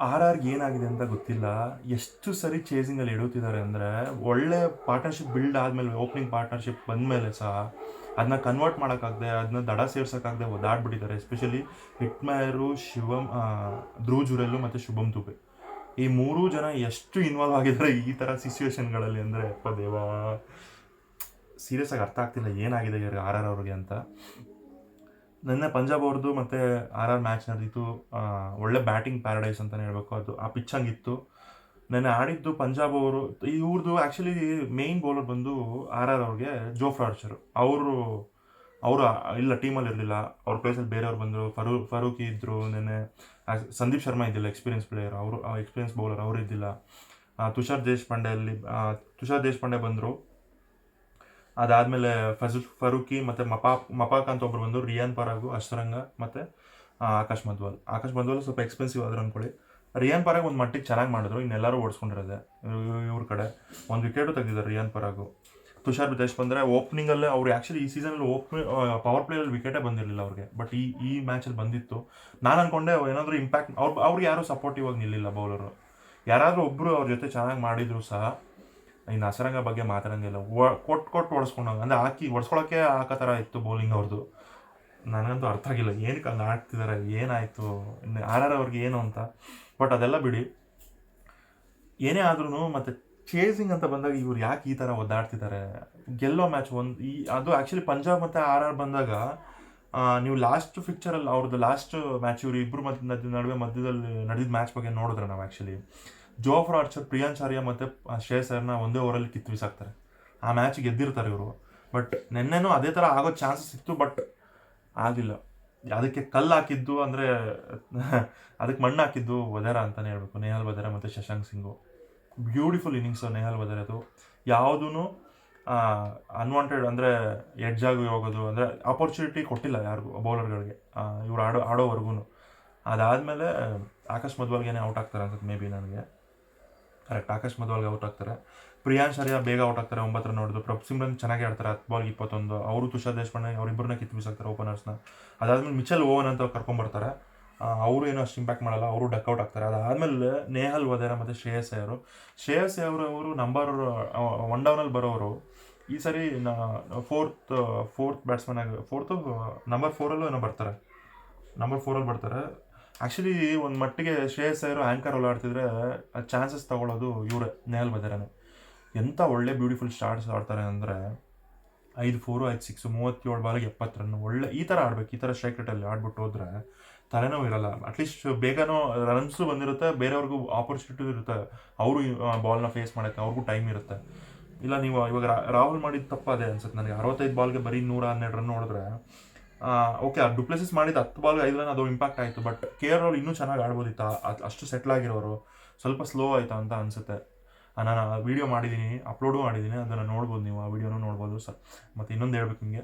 R ಆರ್ಗೆ ಏನಾಗಿದೆ ಅಂತ ಗೊತ್ತಿಲ್ಲ. ಎಷ್ಟು ಸರಿ ಚೇಸಿಂಗಲ್ಲಿ ಇಡುತ್ತಿದ್ದಾರೆ ಅಂದರೆ ಒಳ್ಳೆ ಪಾರ್ಟ್ನರ್ಶಿಪ್ ಬಿಲ್ಡ್ ಆದಮೇಲೆ ಓಪನಿಂಗ್ ಪಾರ್ಟ್ನರ್ಶಿಪ್ ಬಂದಮೇಲೆ ಸಹ ಅದನ್ನ ಕನ್ವರ್ಟ್ ಮಾಡೋಕ್ಕಾಗದೆ ಅದನ್ನ ದಡ ಸೇರ್ಸೋಕ್ಕಾಗದೆ ಒದಾಡ್ಬಿಟ್ಟಿದ್ದಾರೆ ಎಸ್ಪೆಷಲಿ ಹಿಟ್ಮೇರು ಶಿವಮ್ ಆ, ಧ್ರುವ್ ಜುರೆಲ್ಲು ಮತ್ತು ಶುಭಂ ತುಬೆ ಈ ಮೂರೂ ಜನ ಎಷ್ಟು ಇನ್ವಾಲ್ವ್ ಆಗಿದ್ದಾರೆ ಈ ಥರ ಸಿಚುವೇಶನ್ಗಳಲ್ಲಿ ಅಂದರೆ ಅಪ್ಪ ದೇವ. ಸೀರಿಯಸ್ ಆಗಿ ಅರ್ಥ ಆಗ್ತಿಲ್ಲ ಏನಾಗಿದೆ ಇವ್ರಿಗೆ ಆರ್ ಆರ್ ಅವ್ರಿಗೆ ಅಂತ. ನಿನ್ನೆ ಪಂಜಾಬ್ ಅವ್ರದ್ದು ಮತ್ತು ಆರ್ ಆರ್ ಮ್ಯಾಚ್ ನಡೆದಿತ್ತು ಒಳ್ಳೆ ಬ್ಯಾಟಿಂಗ್ ಪ್ಯಾರಡೈಸ್ ಅಂತಲೇ ಹೇಳ್ಬೇಕು. ಅದು ಆ ಪಿಚ್ ಹಂಗಿತ್ತು. ನೆನ್ನೆ ಆಡಿದ್ದು ಪಂಜಾಬ್ ಅವರು. ಇವ್ರದ್ದು ಆ್ಯಕ್ಚುಲಿ ಮೇಯ್ನ್ ಬೌಲರ್ ಬಂದು ಆರ್ ಆರ್ ಅವ್ರಿಗೆ ಜೋಫ್ ಆರ್ಚರು ಅವರು ಅವರು ಇಲ್ಲ ಟೀಮಲ್ಲಿ ಇರಲಿಲ್ಲ. ಅವ್ರ ಪ್ಲೇಸಲ್ಲಿ ಬೇರೆಯವ್ರು ಬಂದರು. ಫರೂ, ಫರೂಕಿ ಇದ್ದರು ನೆನ್ನೆ. ಸಂದೀಪ್ ಶರ್ಮಾ ಇದ್ದಿಲ್ಲ ಎಕ್ಸ್ಪೀರಿಯನ್ಸ್ ಪ್ಲೇಯರ್ ಅವರು ಎಕ್ಸ್ಪೀರಿಯನ್ಸ್ ಬೌಲರ್ ಅವರು ಇದ್ದಿಲ್ಲ. ತುಷಾರ್ ದೇಶಪಾಂಡೆ ಅಲ್ಲಿ ತುಷಾರ್ ದೇಶಪಾಂಡೆ ಬಂದರು. ಅದಾದಮೇಲೆ ಫಜಲ್ ಫರೂಕಿ ಮತ್ತು ಮಪಾ ಮಪಾಕ್ ಅಂತ ಒಬ್ರು ಬಂದು ರಿಯಾನ್ ಪರಾಗು, ಅಶ್ರಂಗ ಮತ್ತು ಆಕಾಶ್ ಮಧ್ವಾಲ್ ಆಕಾಶ್ ಮಧ್ವಾಲ್ ಸ್ವಲ್ಪ ಎಕ್ಸ್ಪೆನ್ಸಿವ್ ಆದ್ರು ಅಂದ್ಕೊಳ್ಳಿ ರಿಯಾನ್ ಪರಾಗ್ ಒಂದು ಮಟ್ಟಿಗೆ ಚೆನ್ನಾಗಿ ಮಾಡಿದ್ರು, ಇನ್ನೆಲ್ಲರೂ ಓಡಿಸ್ಕೊಂಡಿರೋದೆ. ಇವ್ರ ಕಡೆ. ಒಂದು ವಿಕೆಟು ತೆಗೆದಿದ್ದಾರೆ ರಿಯಾನ್ ಪರಾಗು. ತುಷಾರ್ ದೇಶ್ ಬಂದರೆ ಓಪನಿಂಗಲ್ಲೇ ಅವ್ರು ಆ್ಯಕ್ಚುಲಿ ಈ ಸೀಸನಲ್ಲಿ ಓಪನ್ ಪವರ್ ಪ್ಲೇಯಲ್ಲಿ ವಿಕೆಟೇ ಬಂದಿರಲಿಲ್ಲ ಅವ್ರಿಗೆ. ಬಟ್ ಈ ಈ ಮ್ಯಾಚಲ್ಲಿ ಬಂದಿತ್ತು. ನಾನು ಅನ್ಕೊಂಡೆ ಏನಾದರೂ ಇಂಪ್ಯಾಕ್ಟ್ ಅವ್ರು ಅವ್ರಿಗೆ ಯಾರೂ ಸಪೋರ್ಟಿವ್ ಆಗಿ ನಿಲ್ಲಿಲ್ಲ ಬೌಲರು ಯಾರಾದರೂ ಒಬ್ಬರು ಅವ್ರ ಜೊತೆ ಚೆನ್ನಾಗಿ ಮಾಡಿದ್ರು ಸಹ ಇನ್ನು ಹಸರಂಗ ಬಗ್ಗೆ ಮಾತಾಡಂಗಿಲ್ಲ ಕೊಟ್ಟು ಕೊಟ್ಟು ಹೊಡ್ಸ್ಕೊಂಡಂಗೆ ಅಂದರೆ ಹಾಕಿ ಹೊಡ್ಸ್ಕೊಳಕ್ಕೆ ಹಾಕೋ ಥರ ಇತ್ತು ಬೌಲಿಂಗ್ ಅವ್ರದ್ದು ನನಗಂತೂ ಅರ್ಥ ಆಗಿಲ್ಲ. ಏನಕ್ಕೆ ಹಂಗೆ ಆಡ್ತಿದ್ದಾರೆ ಏನಾಯಿತು? ಇನ್ನು ಆರ್ ಆರ್ ಅವ್ರಿಗೆ ಏನು ಅಂತ. ಬಟ್ ಅದೆಲ್ಲ ಬಿಡಿ. ಏನೇ ಆದ್ರೂ ಮತ್ತು ಚೇಸಿಂಗ್ ಅಂತ ಬಂದಾಗ ಇವ್ರು ಯಾಕೆ ಈ ಥರ ಒದ್ದಾಡ್ತಿದ್ದಾರೆ ಗೆಲ್ಲೋ ಮ್ಯಾಚ್ ಒಂದು ಈ, ಅದು ಆ್ಯಕ್ಚುಲಿ ಪಂಜಾಬ್ ಮತ್ತು ಆರ್ ಆರ್ ಬಂದಾಗ ನೀವು ಲಾಸ್ಟ್ ಪಿಕ್ಚರಲ್ಲಿ ಅವ್ರದ್ದು ಲಾಸ್ಟ್ ಮ್ಯಾಚ್ ಇವರು ಇಬ್ಬರು ಮಧ್ಯ ನಡುವೆ ಮಧ್ಯದಲ್ಲಿ ನಡೆದಿದ್ದ ಮ್ಯಾಚ್ ಬಗ್ಗೆ ನೋಡಿದ್ರೆ ನಾವು ಆ್ಯಕ್ಚುಲಿ ಜೋಫ್ರಾ ಆರ್ಚರ್ ಪ್ರಿಯಾಂಚಾರ್ಯ ಮತ್ತು ಶ್ರೇಯಸ್ ಸರ್ನ ಒಂದೇ ಓವರಲ್ಲಿ ಕಿತ್ತು ಬಿಸಾಕ್ತಾರೆ. ಆ ಮ್ಯಾಚ್ ಗೆದ್ದಿರ್ತಾರೆ ಇವರು. ಬಟ್ ನಿನ್ನೆನೂ ಅದೇ ಥರ ಆಗೋ ಚಾನ್ಸಸ್ ಇತ್ತು ಬಟ್ ಆಗಿಲ್ಲ. ಅದಕ್ಕೆ ಕಲ್ಲು ಹಾಕಿದ್ದು ಅಂದರೆ, ಅದಕ್ಕೆ ಮಣ್ಣು ಹಾಕಿದ್ದು ವದೇರ ಅಂತಲೇ ಹೇಳ್ಬೇಕು. ನೇಹಲ್ ವದೇರ ಮತ್ತು ಶಶಾಂಕ್ ಸಿಂಗು. ಬ್ಯೂಟಿಫುಲ್ ಇನ್ನಿಂಗ್ಸು ನೇಹಲ್ ವದೇರದು ಯಾವುದೂ ಅನ್ವಾಂಟೆಡ್ ಅಂದರೆ ಎಡ್ಜ್ ಆಗಿ ಹೋಗೋದು, ಅಂದರೆ ಆಪರ್ಚುನಿಟಿ ಕೊಟ್ಟಿಲ್ಲ ಯಾರಿಗೂ ಬೌಲರ್ಗಳಿಗೆ ಇವ್ರು ಆಡೋ ಆಡೋವರೆಗೂ ಅದಾದಮೇಲೆ, ಆಕಾಶ್ ಮದ್ವಾಲ್ಗೆ ಔಟ್ ಆಗ್ತಾರೆ ಅನ್ಸುತ್ತೆ ಮೇ ಬಿ ನನಗೆ. ಕರೆಕ್ಟ್ ಆಕಾಶ್ ಮಧ್ವಾಲ್ಗೆ ಔಟ್ ಆಗ್ತಾರೆ. ಪ್ರಿಯಾಂಶ್ ಆರ್ಯ ಬೇಗ ಔಟ್ ಆಗ್ತಾರೆ ಒಂಬತ್ತರ ನೋಡಿದ್ರು ಪ್ರಭ್ ಸಿಮ್ರನ್ ಚೆನ್ನಾಗಿ ಆಡ್ತಾರೆ ಹತ್ತು ಬಾಲ್ಗೆ ಇಪ್ಪತ್ತೊಂದು. ಅವರು ತುಷಾರ್ ದೇಶಪಾಂಡೆ ಅವರಿಬ್ಬರನ್ನ ಕಿತ್ತು ಬಿಸಾಕ್ತಾರೆ ಓಪನರ್ಸ್ನ ಅದಾದ್ಮೇಲೆ ಮಿಚಲ್ ಓವನ್ ಅಂತ ಕರ್ಕೊಂಬರ್ತಾರೆ. ಅವರು ಏನೋ ಅಷ್ಟು ಇಂಪ್ಯಾಕ್ಟ್ ಮಾಡಲ್ಲ. ಅವರು ಡಕ್ಔಟ್ ಆಗ್ತಾರೆ. ಅದಾದಮೇಲೆ ನೇಹಲ್ ವದೇರ ಮತ್ತು ಶ್ರೇಯಸ್ ಅವರು ಶ್ರೇಯಸ್ ಅವರು ಅವರು ನಂಬರ್ ಒನ್ ಡೌನಲ್ಲಿ ಬರೋರು ಈ ಸರಿ ಫೋರ್ತ್ ಫೋರ್ತ್ ಬ್ಯಾಟ್ಸ್ಮನ್ ಆಗಿ ಫೋರ್ತು ನಂಬರ್ ಫೋರಲ್ಲೂ ಏನೋ ಬರ್ತಾರೆ. ನಂಬರ್ ಫೋರಲ್ಲಿ ಬರ್ತಾರೆ. ಆ್ಯಕ್ಚುಲಿ ಒಂದು ಮಟ್ಟಿಗೆ ಶ್ರೇಯಸ್ ಅವರು ಆ್ಯಂಕರ್ ಅಲ್ಲಿ ಆಡ್ತಿದ್ರೆ ಚಾನ್ಸಸ್ ತಗೊಳ್ಳೋದು ಇವರೇ ನೇಲ್ ಬದರನೇ ಎಂಥ ಒಳ್ಳೆ ಬ್ಯೂಟಿಫುಲ್ ಸ್ಟಾರ್ಟ್ಸ್ ಆಡ್ತಾರೆ ಅಂದರೆ, ಐದು ಫೋರು ಐದು ಸಿಕ್ಸು ಮೂವತ್ತೇಳು ಬಾಲಿಗೆ ಎಪ್ಪತ್ತು ರನ್ ಒಳ್ಳೆ ಈ ಥರ ಆಡ್ಬೇಕು, ಈ ಥರ ಸ್ಟ್ರೈಕ್ ರೇಟಲ್ಲಿ ಆಡ್ಬಿಟ್ಟು ಹೋದ್ರೆ ತಲೆನೋವು ಇರಲ್ಲ. ಅಟ್ಲೀಸ್ಟ್ ಬೇಗನೂ ರನ್ಸು ಬಂದಿರುತ್ತೆ, ಬೇರೆಯವ್ರಿಗೂ ಆಪರ್ಚುನಿಟಿ ಇರುತ್ತೆ. ಅವರು ಬಾಲ್ನ ಫೇಸ್ ಮಾಡೋಕ್ಕೆ ಅವ್ರಿಗೂ ಟೈಮ್ ಇರುತ್ತೆ. ಇಲ್ಲ, ನೀವು ಇವಾಗ ರಾಹುಲ್ ಮಾಡಿದ ತಪ್ಪ ಅದೇ ಅನ್ಸುತ್ತೆ ನನಗೆ. ಅರವತ್ತೈದು ಬಾಲ್ಗೆ ಬರೀ ನೂರ ಹನ್ನೆರಡು ರನ್ ನೋಡಿದ್ರೆ ಓಕೆ ಆ ಡುಪ್ಲೆಸಿಸ್ ಮಾಡಿದ ಹತ್ತು ಬಾಲ್ ಐದು ರನ್ ಅದು ಇಂಪ್ಯಾಕ್ಟ್ ಆಯಿತು ಬಟ್ ಕೆ ಆರ್ ಅವ್ರು ಇನ್ನೂ ಚೆನ್ನಾಗಿ ಆಡ್ಬೋದಿತ್ತು? ಅಷ್ಟು ಸೆಟ್ಲ್ ಆಗಿರೋರು. ಸ್ವಲ್ಪ ಸ್ಲೋ ಆಯಿತಾ ಅಂತ ಅನಿಸುತ್ತೆ. ನಾನು ವಿಡಿಯೋ ಮಾಡಿದ್ದೀನಿ ಅಪ್ಲೋಡು ಮಾಡಿದ್ದೀನಿ ಅದನ್ನು ನೋಡ್ಬೋದು ನೀವು. ಆ ವಿಡಿಯೋನೂ ನೋಡ್ಬೋದು. ಸರ್ ಮತ್ತು ಇನ್ನೊಂದು ಹೇಳ್ಬೇಕು ನಿಮಗೆ.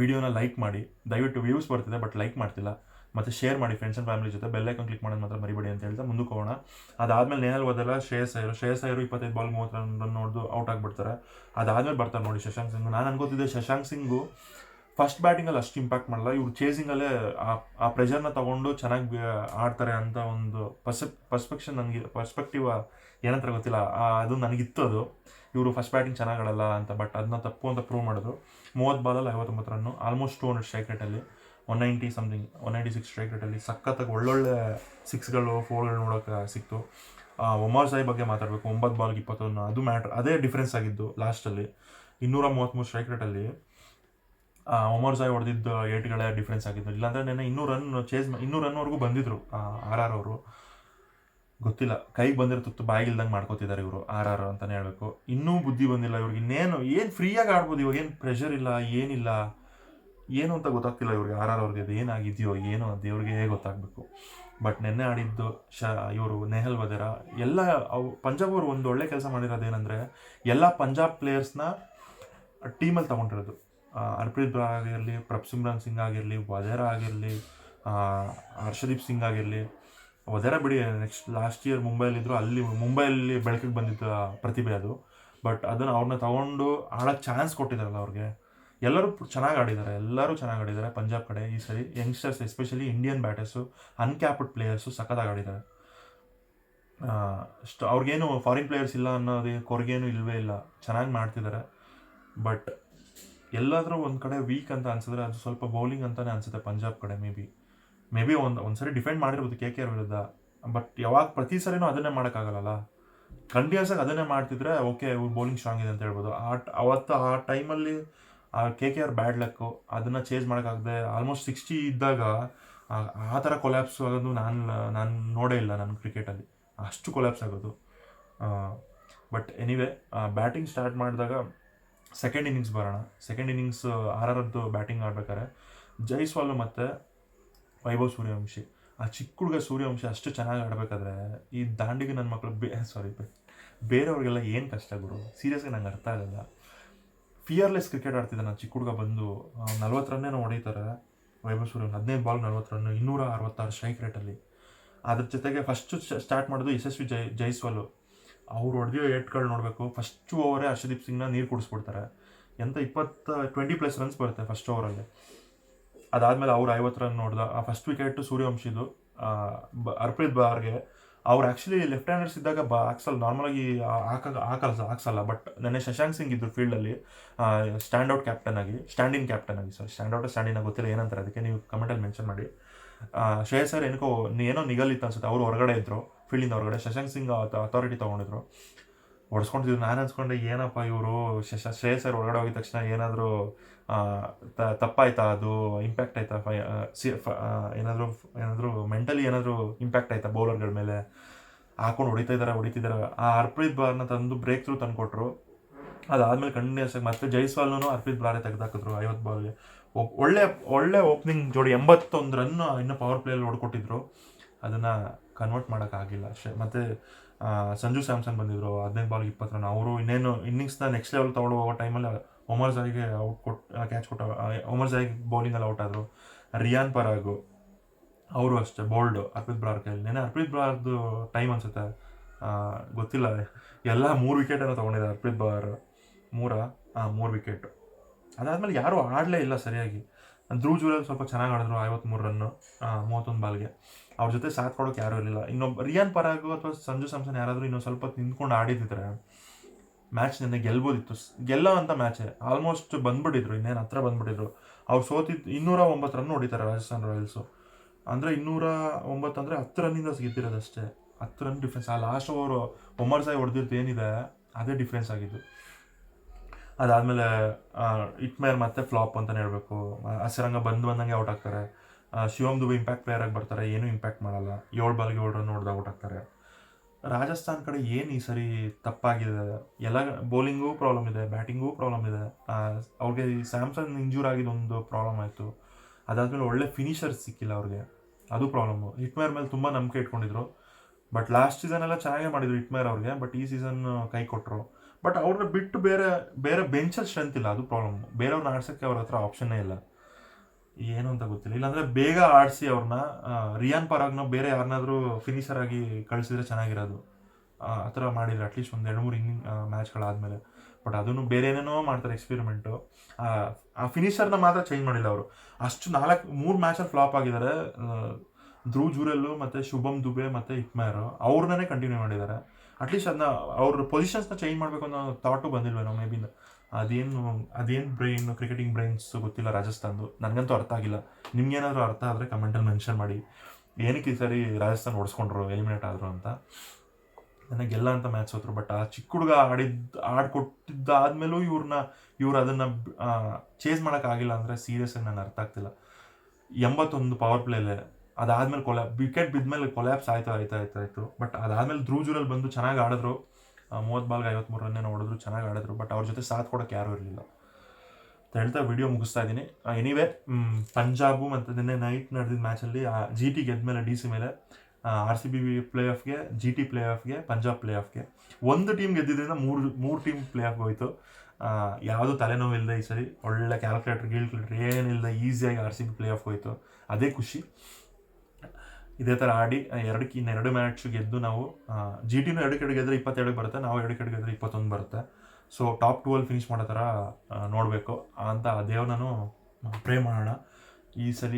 ವಿಡಿಯೋನ ಲೈಕ್ ಮಾಡಿ. ದಯವಿಟ್ಟು ವ್ಯೂಸ್ ಬರ್ತಿದೆ ಬಟ್ ಲೈಕ್ ಮಾಡ್ತಿಲ್ಲ. ಮತ್ತು ಶೇರ್ ಮಾಡಿ ಫ್ರೆಂಡ್ಸ್ ಆ್ಯಂಡ್ ಫ್ಯಾಮಿಲಿ ಜೊತೆ. ಬೆಲ್ಲೈಕನ್ ಕ್ಲಿಕ್ ಮಾಡೋದು ಮಾತ್ರ ಮರಿಬೇಡಿ ಅಂತ ಹೇಳ್ತಾ ಮುಂದಕ್ಕೆ ಹೋಗೋಣ. ಅದಾದಮೇಲೆ ನೇಹಲ್ ಓದಲ್ಲ ಶ್ರೇಯಸ್ ಅಯ್ಯರು. ಶ್ರೇಯಸ್ ಅಯ್ಯರು ಇಪ್ಪತ್ತೈದು ಬಾಲ್ ಮೂವತ್ತು ರನ್ ರನ್ ನೋಡ್ದು ಔಟ್ ಆಗಿಬಿಡ್ತಾರೆ. ಅದಾದಮೇಲೆ ಬರ್ತಾರೆ ನೋಡಿ ಶಶಾಂಕ್ ಸಿಂಗು. ನಾನು ಅನ್ಕೋತಿದ್ದೆ ಶಶಾಂಕ್ ಸಿಂಗು ಫಸ್ಟ್ ಬ್ಯಾಟಿಂಗಲ್ಲಿ ಅಷ್ಟು ಇಂಪ್ಯಾಕ್ಟ್ ಮಾಡಲ್ಲ ಇವ್ರು ಚೇಸಿಂಗಲ್ಲೇ ಆ- ಪ್ರೆಷರ್ನ ತಗೊಂಡು ಚೆನ್ನಾಗಿ ಆಡ್ತಾರೆ ಅಂತ ಒಂದು ಪರ್ಸೆಪ್ ಪರ್ಸ್ಪೆಕ್ಷನ್ ನನಗೆ ಪರ್ಸ್ಪೆಕ್ಟಿವ್ ಏನಂತ ಗೊತ್ತಿಲ್ಲ. ಅದು ನನಗಿತ್ತು ಅದು. ಇವರು ಫಸ್ಟ್ ಬ್ಯಾಟಿಂಗ್ ಚೆನ್ನಾಗಿ ಅಂತ ಬಟ್ ಅದನ್ನ ತಪ್ಪು ಅಂತ ಪ್ರೂವ್ ಮಾಡಿದ್ರು. ಮೂವತ್ತು ಬಾಲಲ್ಲಿ ಐವತ್ತೊಂಬತ್ತು run almost two hundred strike ರೇಟಲ್ಲಿ one ninety something one ninety six strike ರೇಟಲ್ಲಿ ಸಖತ್ತಾಗಿ ಒಳ್ಳೊಳ್ಳೆ ಸಿಕ್ಸ್ಗಳು ಫೋರ್ಗಳು ನೋಡೋಕೆ ಸಿಕ್ತು. ಒಮಾರ್ ಸಾಯಿ ಬಗ್ಗೆ ಮಾತಾಡಬೇಕು. ಒಂಬತ್ತು ಬಾಲ್ಗೆ ಇಪ್ಪತ್ತೊಂದು, ಅದು ಮ್ಯಾಟ್ರ್ ಅದೇ ಡಿಫ್ರೆನ್ಸ್ ಆಗಿದ್ದು ಲಾಸ್ಟಲ್ಲಿ ಇನ್ನೂರ ಮೂವತ್ತ್ಮೂರು ಸ್ಟ್ರೈಕ್ ರೇಟಲ್ಲಿ ಒಮರ್ ಸಾಯಿ ಹೊಡೆದಿದ್ದ ಏಟ್ಗಳೇ ಡಿಫ್ರೆನ್ಸ್ ಆಗಿದ್ದು ಇಲ್ಲಾಂದರೆ ನೆನ್ನೆ ಇನ್ನೂ ರನ್ ಚೇಸ್ ಇನ್ನೂ ರನ್ವರೆಗೂ ಬಂದಿದ್ರು ಆರ್ ಆರ್ ಅವರು. ಗೊತ್ತಿಲ್ಲ. ಕೈಗೆ ಬಂದಿರೋ ತುತ್ತು ಬಾಯಿಗಿಲ್ದಂಗೆ ಮಾಡ್ಕೋತಿದ್ದಾರೆ ಇವರು, ಆರ್ ಆರ್ ಅಂತಲೇ ಹೇಳಬೇಕು. ಇನ್ನೂ ಬುದ್ಧಿ ಬಂದಿಲ್ಲ ಇವ್ರಿಗೆ. ಇನ್ನೇನು, ಏನು ಫ್ರೀಯಾಗಿ ಆಡ್ಬೋದು ಇವಾಗ? ಏನು ಪ್ರೆಷರ್ ಇಲ್ಲ, ಏನಿಲ್ಲ? ಏನು ಅಂತ ಗೊತ್ತಾಗ್ತಿಲ್ಲ ಇವ್ರಿಗೆ. ಆರ್ ಆರ್ ಅವ್ರಿಗೆ ಅದು ಏನಾಗಿದೆಯೋ, ಏನು ದೇವ್ರಿಗೆ ಹೇಗೆ ಗೊತ್ತಾಗಬೇಕು. ಬಟ್ ನೆನ್ನೆ ಆಡಿದ್ದು ಶ ಇವರು ನೆಹಲ್ ವದೇರ, ಎಲ್ಲ ಅವು ಪಂಜಾಬ್ ಅವರು ಒಂದು ಒಳ್ಳೆ ಕೆಲಸ ಮಾಡಿರೋದೇನೆಂದರೆ ಎಲ್ಲ ಪಂಜಾಬ್ ಪ್ಲೇಯರ್ಸ್ನ ಟೀಮಲ್ಲಿ ತಗೊಂಡಿರೋದು. ಹರ್ಪ್ರೀತ್ ಬ್ರಾ ಆಗಿರಲಿ ಪ್ರಭ್ಸಿಮ್ರಾನ್ ಸಿಂಗ್ ಆಗಿರಲಿ ವಧೇರ ಆಗಿರಲಿ ಹರ್ಷದೀಪ್ ಸಿಂಗ್ ಆಗಿರಲಿ ವಧೇರ ಬಿಡಿ ನೆಕ್ಸ್ಟ್ ಲಾಸ್ಟ್ ಇಯರ್ ಮುಂಬೈಲಿದ್ದರು ಅಲ್ಲಿ ಮುಂಬೈಯಲ್ಲಿ ಬೆಳಕಿಗೆ ಬಂದಿದ್ದ ಪ್ರತಿಭೆ ಅದು. ಬಟ್ ಅದನ್ನು ಅವ್ರನ್ನ ತಗೊಂಡು ಆಡೋಕ್ಕೆ ಚಾನ್ಸ್ ಕೊಟ್ಟಿದ್ದಾರಲ್ಲ ಅವ್ರಿಗೆ. ಎಲ್ಲರೂ ಚೆನ್ನಾಗಿ ಆಡಿದ್ದಾರೆ, ಎಲ್ಲರೂ ಚೆನ್ನಾಗಿ ಆಡಿದ್ದಾರೆ ಪಂಜಾಬ್ ಕಡೆ ಈ ಸರಿ. Youngsters especially Indian batters uncapped players ಸಖತ್ತಾಗಿ ಆಡಿದ್ದಾರೆ. ಅಷ್ಟು ಅವ್ರಿಗೇನು ಫಾರಿನ್ ಪ್ಲೇಯರ್ಸ್ ಇಲ್ಲ ಅನ್ನೋದು ಕೊರಗೇನು ಇಲ್ಲವೇ ಇಲ್ಲ. ಚೆನ್ನಾಗಿ ಮಾಡ್ತಿದ್ದಾರೆ. ಬಟ್ ಎಲ್ಲಾದರೂ ಒಂದು ಕಡೆ ವೀಕ್ ಅಂತ ಅನ್ಸಿದ್ರೆ ಅದು ಸ್ವಲ್ಪ ಬೌಲಿಂಗ್ ಅಂತಲೇ ಅನ್ಸುತ್ತೆ ಪಂಜಾಬ್ ಕಡೆ ಮೇ ಬಿ ಮೇ ಬಿ ಒಂದು ಒಂದ್ಸರಿ ಡಿಫೆಂಡ್ ಮಾಡಿರ್ಬೋದು ಕೆ ಕೆ ಆರ್ ವಿರುದ್ಧ. ಬಟ್ ಯಾವಾಗ ಪ್ರತಿ ಸರಿನೂ ಅದನ್ನೇ ಮಾಡೋಕ್ಕಾಗಲ್ಲ ಕಂಟಿನ್ಯೂಸ್ ಆಗಿ ಅದನ್ನೇ ಮಾಡ್ತಿದ್ರೆ ಓಕೆ ಇವ್ರು ಬೌಲಿಂಗ್ ಸ್ಟ್ರಾಂಗ್ ಇದೆ ಅಂತ ಹೇಳ್ಬೋದು. ಆ ಅವತ್ತು ಆ ಟೈಮಲ್ಲಿ ಆ K K R bad luck ಅದನ್ನು ಚೇಂಜ್ ಮಾಡೋಕ್ಕಾಗದೆ ಆಲ್ಮೋಸ್ಟ್ ಸಿಕ್ಸ್ಟಿ ಇದ್ದಾಗ, ಆ ಥರ ಕೊಲ್ಯಾಪ್ಸ್ ಆಗೋದು ನಾನು ನಾನು ನೋಡೇ ಇಲ್ಲ ನನ್ನ ಕ್ರಿಕೆಟಲ್ಲಿ ಅಷ್ಟು ಕೊಲ್ಯಾಪ್ಸ್ ಆಗೋದು. ಬಟ್ ಎನಿವೆ ಬ್ಯಾಟಿಂಗ್ ಸ್ಟಾರ್ಟ್ ಮಾಡಿದಾಗ ಸೆಕೆಂಡ್ ಇನ್ನಿಂಗ್ಸ್ ಬರೋಣ. ಸೆಕೆಂಡ್ ಇನ್ನಿಂಗ್ಸ್ ಆರ್ ಆರದ್ದು ಬ್ಯಾಟಿಂಗ್ ಆಡ್ಬೇಕಾದ್ರೆ ಜೈಸ್ವಾಲ್ ಮತ್ತು ವೈಭವ್ ಸೂರ್ಯವಂಶಿ. ಆ ಚಿಕ್ಕ ಹುಡುಗ ಸೂರ್ಯವಂಶಿ ಅಷ್ಟು ಚೆನ್ನಾಗಿ ಆಡಬೇಕಾದ್ರೆ ಈ ದಾಂಡಿಗೆ ನನ್ನ ಮಕ್ಕಳು ಬೇ ಸಾರಿ ಬೇರೆಯವ್ರಿಗೆಲ್ಲ ಏನು ಕಷ್ಟ ಗುರು? ಸೀರಿಯಸ್ಗೆ ನಂಗೆ ಅರ್ಥ ಆಗಲ್ಲ. ಫಿಯರ್ಲೆಸ್ ಕ್ರಿಕೆಟ್ ಆಡ್ತಿದ್ದೆ ನಾನು ಚಿಕ್ಕ ಹುಡುಗ ಬಂದು ನಲ್ವತ್ತು ರನ್ನೇನೋ ಹೊಡಿತಾರೆ ವೈಭವ್ ಸೂರ್ಯ ಹದಿನೈದು ಬಾಲ್ ನಲ್ವತ್ತು ರನ್ ಇನ್ನೂರ ಅರವತ್ತಾರು ಸ್ಟ್ರೈಕ್ ರೇಟಲ್ಲಿ ಅದ್ರ ಜೊತೆಗೆ ಫಸ್ಟು ಸ್ಟಾರ್ಟ್ ಮಾಡೋದು ಯಶಸ್ವಿ ಜೈ, ಜೈಸ್ವಾಲು. ಅವ್ರು ಹೊಡೆದಿರೋ ಏಟ್ಗಳು ನೋಡಬೇಕು. ಫಸ್ಟು ಓವರೇ ಹರ್ಷದೀಪ್ ಸಿಂಗ್ನ ನೀರು ಕುಡಿಸ್ಬಿಡ್ತಾರೆ. ಎಂತ ಇಪ್ಪತ್ತು ಟ್ವೆಂಟಿ ಪ್ಲಸ್ ರನ್ಸ್ ಬರುತ್ತೆ ಫಸ್ಟ್ ಓವರಲ್ಲಿ ಅದಾದಮೇಲೆ ಅವ್ರು ಐವತ್ತು ರನ್ ನೋಡ್ದ. ಆ ಫಸ್ಟ್ ವಿಕೆಟ್ ಸೂರ್ಯವಂಶಿದು ಅರ್ಪ್ರೀತ್ ಬಾರ್ಗೆ. ಅವ್ರು ಆ್ಯಕ್ಚುಲಿ ಲೆಫ್ಟ್ ಹ್ಯಾಂಡರ್ಸ್ ಇದ್ದಾಗ ಬಾ ಹಾಕ್ಸಲ್ಲ ನಾರ್ಮಲಾಗಿ ಹಾಕಲ್ ಹಾಕಲ್ಲ ಹಾಕ್ಸಲ್ಲ. ಬಟ್ ನೆನ್ನೆ ಶಶಾಂಕ್ ಸಿಂಗ್ ಇದ್ರು ಫೀಲ್ಡಲ್ಲಿ ಸ್ಟ್ಯಾಂಡೌಟ್ ಕ್ಯಾಪ್ಟನ್ ಆಗಿ ಸ್ಟ್ಯಾಂಡ್ ಇನ್ ಕ್ಯಾಪ್ಟನ್ ಆಗಿ sir standout out stand in ಗೊತ್ತಿಲ್ಲ, ಏನಂತಾರೆ, ಅದಕ್ಕೆ ನೀವು ಕಮೆಂಟಲ್ಲಿ ಮೆನ್ಷನ್ ಮಾಡಿ. ಶ್ರೇಯಸ್ ಸರ್, ಏನಕ್ಕೋ, ಏನೋ ನಿಗಲಿತ್ತು ಅನ್ಸುತ್ತೆ, ಅವರು ಹೊರಗಡೆ ಇದ್ರು. ಫೀಲ್ಡಿಂದ ಹೊರಗಡೆ ಶಶಾಂಕ್ ಸಿಂಗ್ ಅಥಾರಿಟಿ ತೊಗೊಂಡಿದ್ರು. ಹೊಡ್ಸ್ಕೊಂಡಿದ್ರು ನಾನು ಅನ್ಸ್ಕೊಂಡೆ, ಏನಪ್ಪ ಇವರು? ಶಶ ಶ್ರೇಯಸ್ ಸರ್ ಹೊರಗಡೆ ಹೋಗಿದ ತಕ್ಷಣ ಏನಾದರೂ ತಪ್ಪಾಯ್ತಾ? ಅದು ಇಂಪ್ಯಾಕ್ಟ್ ಆಯ್ತಾ? ಫೈ ಸಿ ಏನಾದರೂ ಏನಾದರೂ ಮೆಂಟಲಿ ಏನಾದರೂ ಇಂಪ್ಯಾಕ್ಟ್ ಆಯ್ತಾ ಬೌಲರ್ಗಳ ಮೇಲೆ? ಹಾಕೊಂಡು ಹೊಡಿತಾ ಇದ್ದಾರೆ ಹೊಡಿತಿದ್ದಾರೆ ಆ ಹರ್ಪ್ರೀತ್ ಬಾರ್ನ ತಂದು ಬ್ರೇಕ್ ಥ್ರೂ ತಂದುಕೊಟ್ರು. ಅದಾದಮೇಲೆ ಕಂಟಿನ್ಯೂಸ್ ಆಗಿ ಮತ್ತೆ ಜೈಸ್ವಾಲ್ನೂ ಹರ್ಪ್ರೀತ್ ಬಾರೇ ತೆಗೆದಾಕಿದ್ರು ಐವತ್ತು ಬಾಲ್ಗೆ. ಒಳ್ಳೆ ಒಳ್ಳೆ ಓಪನಿಂಗ್ ಜೋಡಿ ಎಂಬತ್ತೊಂದು ರನ್ ಇನ್ನೂ ಪವರ್ ಪ್ಲೇಯಲ್ಲಿ ಹೊಡ್ಕೊಟ್ಟಿದ್ರು. ಅದನ್ನು ಕನ್ವರ್ಟ್ ಮಾಡೋಕ್ಕಾಗಿಲ್ಲ ಅಷ್ಟೇ ಮತ್ತು ಸಂಜು ಸ್ಯಾಮ್ಸನ್ ಬಂದಿದ್ರು, ಹದಿನೈದು ಬಾಲ್ಗೆ ಇಪ್ಪತ್ತು ರನ್ ಅವರು ಇನ್ನೇನು ಇನ್ನಿಂಗ್ಸ್ನ ನೆಕ್ಸ್ಟ್ ಲೆವೆಲ್ ತೊಗೊಂಡು ಹೋಗೋ ಟೈಮಲ್ಲಿ ಒಮರ್ ಜಾಯಿಗೆ ಔಟ್ ಕೊಟ್ಟು ಕ್ಯಾಚ್ ಕೊಟ್ಟ ಒಮರ್ ಜಾಯಿಗೆ ಬೌಲಿಂಗಲ್ಲಿ ಔಟ್ ಆದರು. ರಿಯಾನ್ ಪರಾಗು ಅವರು ಅಷ್ಟೇ ಬೋಲ್ಡು ಅರ್ಪಿತ್ ಬ್ರಾರ್ ಕೈಯಲ್ಲಿ. ನೆನೆ ಅರ್ಪಿತ್ ಬ್ರಾರ್ದು ಟೈಮ್ ಅನ್ಸುತ್ತೆ. ಗೊತ್ತಿಲ್ಲ. ಎಲ್ಲ ಮೂರು ವಿಕೆಟನ್ನು ತೊಗೊಂಡಿದ್ದಾರೆ ಅರ್ಪಿತ್ ಬಾರ್ ಮೂರ? ಮೂರು ವಿಕೆಟ್ ಅದಾದಮೇಲೆ ಯಾರೂ ಆಡಲೇ ಇಲ್ಲ ಸರಿಯಾಗಿ. ಧ್ರುವ್ ಸ್ವಲ್ಪ ಚೆನ್ನಾಗಿ ಆಡಿದ್ರು ಐವತ್ತ್ಮೂರು ರನ್ನು ಮೂವತ್ತೊಂದು ಬಾಲ್ಗೆ. ಅವ್ರ ಜೊತೆ ಸಾಥ್ ಕೊಡೋಕೆ ಯಾರೂ ಇರಲಿಲ್ಲ. ಇನ್ನೊಬ್ಬ ರಿಯಾನ್ ಪರಾಗು ಅಥವಾ ಸಂಜು ಸ್ಯಾಮ್ಸನ್ ಯಾರಾದರೂ ಇನ್ನೊಂದು ಸ್ವಲ್ಪ ನಿಂತ್ಕೊಂಡು ಆಡಿದಿದ್ರೆ ಮ್ಯಾಚ್ ನಿನ್ನೆ ಗೆಲ್ಬೋದಿತ್ತು. ಗೆಲ್ಲೋ ಅಂತ ಮ್ಯಾಚೇ ಆಲ್ಮೋಸ್ಟ್ ಬಂದ್ಬಿಟ್ಟಿದ್ರು, ಇನ್ನೇನು ಹತ್ರ ಬಂದ್ಬಿಟ್ಟಿದ್ರು. ಅವ್ರು ಸೋತಿದ್ದು ಇನ್ನೂರ ಒಂಬತ್ತು ರನ್ ಹೊಡಿತಾರೆ ರಾಜಸ್ಥಾನ್ ರಾಯಲ್ಸು. ಅಂದರೆ ಇನ್ನೂರ ಒಂಬತ್ತು ಅಂದರೆ ಹತ್ತು ರನ್ನಿಂದ ಅಷ್ಟೇ ಹತ್ತು ರನ್ ಡಿಫ್ರೆನ್ಸ್ ಆ ಲಾಸ್ಟ್ ಓವರು ಒಮ್ಮರ್ ಸಾಯಿ ಹೊಡೆದಿದ್ದು ಏನಿದೆ, ಅದೇ ಡಿಫ್ರೆನ್ಸ್ ಆಗಿದ್ದು. ಅದಾದಮೇಲೆ ಇಟ್ಮೇರ್ ಮತ್ತೆ ಫ್ಲಾಪ್ ಅಂತಲೇ ಹೇಳಬೇಕು. ಹಸಿರಂಗ ಬಂದು ಬಂದಂಗೆ ಔಟ್ ಆಗ್ತಾರೆ. ಶಿವಮ್ ದುಬೆ ಇಂಪ್ಯಾಕ್ಟ್ ಪ್ಲೇಯರಾಗಿ ಬರ್ತಾರೆ. ಏನೂ ಇಂಪ್ಯಾಕ್ಟ್ ಮಾಡಲ್ಲ. ಏಳು ಬಾಲ್ಗೆ ಏಳು ರನ್ ನೋಡ್ದಾಗ ಔಟ್ ಆಗ್ತಾರೆ. ರಾಜಸ್ಥಾನ್ ಕಡೆ ಏನು ಈ ಸರಿ ತಪ್ಪಾಗಿದೆ? ಎಲ್ಲ ಬೌಲಿಂಗೂ ಪ್ರಾಬ್ಲಮ್ ಇದೆ ಬ್ಯಾಟಿಂಗೂ ಪ್ರಾಬ್ಲಮ್ ಇದೆ. ಅವ್ರಿಗೆ ಈ ಸ್ಯಾಮ್ಸನ್ ಇಂಜೂರ್ ಆಗಿದ್ದು ಒಂದು ಪ್ರಾಬ್ಲಮ್ ಆಯಿತು. ಅದಾದಮೇಲೆ ಒಳ್ಳೆ ಫಿನಿಷರ್ ಸಿಕ್ಕಿಲ್ಲ ಅವ್ರಿಗೆ. ಅದು ಪ್ರಾಬ್ಲಮ್ಮು ಹಿಟ್ಮೇರ್ ಮೇಲೆ ತುಂಬ ನಂಬಿಕೆ ಇಟ್ಕೊಂಡಿದ್ರು. ಬಟ್ ಲಾಸ್ಟ್ ಸೀಸನ್ ಎಲ್ಲ ಚೆನ್ನಾಗೇ ಮಾಡಿದ್ರು ಹಿಟ್ಮೇರ್ ಅವ್ರಿಗೆ. ಬಟ್ ಈ ಸೀಸನ್ ಕೈ ಕೊಟ್ಟರು ಬಟ್ ಅವ್ರನ್ನ ಬಿಟ್ಟು ಬೇರೆ ಬೇರೆ ಬೆಂಚಲ್ಲಿ ಸ್ಟ್ರೆಂತ್ ಇಲ್ಲ, ಅದು ಪ್ರಾಬ್ಲಮ್ ಬೇರೆಯವ್ರನ್ನ ಆಡ್ಸೋಕ್ಕೆ ಅವ್ರ ಹತ್ರ ಆಪ್ಷನ್ನೇ ಇಲ್ಲ. ಏನು ಅಂತ ಗೊತ್ತಿಲ್ಲ. ಇಲ್ಲಾಂದರೆ ಬೇಗ ಆಡಿಸಿ ಅವ್ರನ್ನ ರಿಯಾನ್ ಪರಾಗ್ನ ಬೇರೆ ಯಾರನ್ನಾದರೂ ಫಿನಿಷರ್ ಆಗಿ ಕಳಿಸಿದ್ರೆ ಚೆನ್ನಾಗಿರೋದು. ಆ ಥರ ಮಾಡಿದ್ರೆ ಅಟ್ಲೀಸ್ಟ್ ಒಂದು ಎರಡು ಮೂರು ಇನ್ನಿಂಗ್ ಮ್ಯಾಚ್ಗಳಾದಮೇಲೆ ಬಟ್ ಅದನ್ನು ಬೇರೆ ಏನೇನೋ ಮಾಡ್ತಾರೆ ಎಕ್ಸ್ಪೆರಿಮೆಂಟು ಆ ಫಿನಿಷರ್ನ ಮಾತ್ರ ಚೇಂಜ್ ಮಾಡಿಲ್ಲ ಅವರು. ಅಷ್ಟು ನಾಲ್ಕು, ಮೂರು ಮ್ಯಾಚಲ್ಲಿ ಫ್ಲಾಪ್ ಆಗಿದ್ದಾರೆ ಧ್ರುವ್ ಜೂರೆಲ್ಲು ಮತ್ತು ಶುಭಮ್ ದುಬೆ ಮತ್ತು ಇಕ್ಮೇರ್. ಅವ್ರನ್ನೇ ಕಂಟಿನ್ಯೂ ಮಾಡಿದ್ದಾರೆ. ಅಟ್ಲೀಸ್ಟ್ ಅದನ್ನ ಅವ್ರ ಪೊಸಿಷನ್ಸ್ನ ಚೇಂಜ್ ಮಾಡಬೇಕು ಅನ್ನೋ ಥಾಟು ಬಂದಿಲ್ವೇನೋ ಮೇ ಬಿ ಅದೇನು ಅದೇನು ಬ್ರೈನ್ ಕ್ರಿಕೆಟಿಂಗ್ ಬ್ರೈನ್ಸ್ ಗೊತ್ತಿಲ್ಲ ರಾಜಸ್ಥಾನ್ದು. ನನಗಂತೂ ಅರ್ಥ ಆಗಿಲ್ಲ. ನಿಮ್ಗೇನಾದರೂ ಅರ್ಥ ಆದರೆ ಕಮೆಂಟಲ್ಲಿ ಮೆನ್ಷನ್ ಮಾಡಿ. ಏನಕ್ಕೆ ಈ ಸರಿ ರಾಜಸ್ಥಾನ್ ಓಡಿಸ್ಕೊಂಡ್ರು ಎಲಿಮಿನೇಟ್ ಆದರು ಅಂತ. ಗೆಲ್ಲ ಅಂತ ಮ್ಯಾಚ್ ಹೋದ್ರು ಬಟ್ ಆ ಚಿಕ್ಕ ಹುಡುಗ ಆಡಿದ್ದು ಆಡ್ಕೊಟ್ಟಿದ್ದಾದ್ಮೇಲೂ ಇವ್ರನ್ನ ಇವ್ರು ಅದನ್ನು ಚೇಸ್ ಮಾಡೋಕ್ಕಾಗಿಲ್ಲ ಅಂದರೆ ಸೀರಿಯಸ್ ನನಗೆ ಅರ್ಥ ಆಗ್ತಿಲ್ಲ. ಎಂಬತ್ತೊಂದು ಪವರ್ ಪ್ಲೇಲೆ ಅದಾದ್ಮೇಲೆ ಕೊಲ್ಯಾ ವಿಕೆಟ್ ಬಿದ್ಮೇಲೆ ಕೊಲ್ಯಾಪ್ಸ್ ಆಯ್ತಾ ಆಯ್ತಾ, ಆಯ್ತು, ಆಯಿತು. ಬಟ್ ಅದಾದ್ಮೇಲೆ ಧ್ರುವ್ ಜೂರಲ್ಲಿ ಬಂದು ಚೆನ್ನಾಗಿ ಆಡಿದ್ರು. ಮೂವತ್ತು ಬಾಲ್ಗೆ ಐವತ್ಮೂರು ರನ್ನೇನೋ ಹೊಡೆದ್ರು ಚೆನ್ನಾಗಿ ಆಡಿದ್ರು. ಬಟ್ ಅವ್ರ ಜೊತೆ ಸಾಥ್ ಕೊಡೋಕೆ ಯಾರೂ ಇರಲಿಲ್ಲ. ಅಂತ ಹೇಳ್ತಾ ವಿಡಿಯೋ ಮುಗಿಸ್ತಾ ಇದ್ದೀನಿ ಎನಿವೇ ಪಂಜಾಬು ಮತ್ತು ನಿನ್ನೆ ನೈಟ್ ನಡೆದಿದ್ದ ಮ್ಯಾಚಲ್ಲಿ ಜಿ ಟಿ ಗೆದ್ಮೇಲೆ ಡಿ ಸಿ ಮೇಲೆ ಆರ್ ಸಿ ಬಿ ಪ್ಲೇ ಆಫ್ಗೆ ಜಿ ಟಿ ಪ್ಲೇ ಆಫ್ಗೆ ಪಂಜಾಬ್ ಪ್ಲೇ ಆಫ್ಗೆ ಒಂದು ಟೀಮ್ ಗೆದ್ದಿದ್ದರಿಂದ ಮೂರು ಮೂರು ಟೀಮ್ ಪ್ಲೇ ಆಫ್ ಹೋಯಿತು ಯಾವುದು ತಲೆನೋವು ಇಲ್ಲದೆ ಈ ಸರಿ. ಒಳ್ಳೆ ಕ್ಯಾಲ್ಕುಲೇಟರ್ ಗೀಲ್ಕುಲೇಟರ್ ಏನಿಲ್ಲದೆ ಈಸಿಯಾಗಿ R C B play of ಹೋಯಿತು. ಅದೇ ಖುಷಿ. ಇದೇ ಥರ ಆಡಿ ಎರಡು ಇನ್ನು ಎರಡು ಮ್ಯಾಚ್ ಗೆದ್ದು ನಾವು ಜಿ ಟಿನೂ ಎರಡು ಕಡೆ ಗೆದ್ರೆ ಇಪ್ಪತ್ತೇಳಕ್ಕೆ ಬರುತ್ತೆ, ನಾವು ಎರಡು ಕಡೆ ಗೆದ್ರೆ ಇಪ್ಪತ್ತೊಂದು ಬರುತ್ತೆ. ಸೊ ಟಾಪ್ ಟೂ ಅಲ್ಲಿ ಫಿನಿಶ್ ಮಾಡೋ ಥರ ನೋಡಬೇಕು. ಅಂತ ಆ ದೇವ್ರನ್ನೂ ಪ್ರೇ ಮಾಡೋಣ. ಈ ಸಲ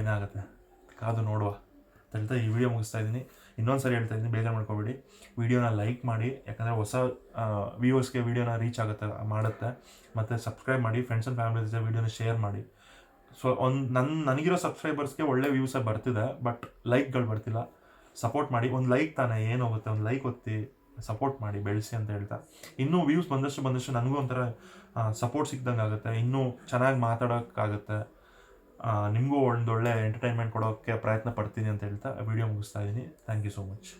ಏನಾಗುತ್ತೆ? ಕಾದು ನೋಡುವ. ಅಂತ ಈ ವಿಡಿಯೋ ಮುಗಿಸ್ತಾ ಇದ್ದೀನಿ. ಇನ್ನೊಂದು ಸರಿ ಹೇಳ್ತಾ ಇದ್ದೀನಿ, ಬೇಜಾರು ಮಾಡ್ಕೊಬೇಡಿ. ವಿಡಿಯೋನ ಲೈಕ್ ಮಾಡಿ, ಯಾಕಂದರೆ ಹೊಸ ವ್ಯೂವರ್ಸ್ಗೆ ವಿಡಿಯೋನ ರೀಚ್ ಆಗುತ್ತೆ ಮಾಡುತ್ತೆ. ಮತ್ತು ಸಬ್ಸ್ಕ್ರೈಬ್ ಮಾಡಿ ಫ್ರೆಂಡ್ಸ್ ಆ್ಯಂಡ್ ಫ್ಯಾಮಿಲಿ ಜೊತೆ ವಿಡಿಯೋನ ಶೇರ್ ಮಾಡಿ. ಸೊ ಒಂದು ನನ್ನ ನನಗಿರೋ ಸಬ್ಸ್ಕ್ರೈಬರ್ಸ್ಗೆ ಒಳ್ಳೆ ವ್ಯೂಸೇ ಬರ್ತಿದೆ ಬಟ್ ಲೈಕ್ಗಳು ಬರ್ತಿಲ್ಲ. ಸಪೋರ್ಟ್ ಮಾಡಿ, ಒಂದು ಲೈಕ್ ತಾನೇ ಏನಾಗುತ್ತೆ ಒಂದು ಲೈಕ್ ಒತ್ತಿ ಸಪೋರ್ಟ್ ಮಾಡಿ, ಬೆಳೆಸಿ ಅಂತ ಹೇಳ್ತಾ. ಇನ್ನೂ ವ್ಯೂಸ್ ಬಂದಷ್ಟು ಬಂದಷ್ಟು ನನಗೂ ಒಂಥರ ಸಪೋರ್ಟ್ ಸಿಕ್ದಂಗೆ ಆಗುತ್ತೆ. ಇನ್ನೂ ಚೆನ್ನಾಗಿ ಮಾತಾಡೋಕ್ಕಾಗುತ್ತೆ. ನಿಮಗೂ ಒಂದೊಳ್ಳೆ ಎಂಟರ್ಟೈನ್ಮೆಂಟ್ ಕೊಡೋಕ್ಕೆ ಪ್ರಯತ್ನ ಪಡ್ತೀನಿ ಅಂತ ಹೇಳ್ತಾ ವಿಡಿಯೋ ಮುಗಿಸ್ತಾ ಇದ್ದೀನಿ ಥ್ಯಾಂಕ್ ಯು ಸೋ ಮಚ್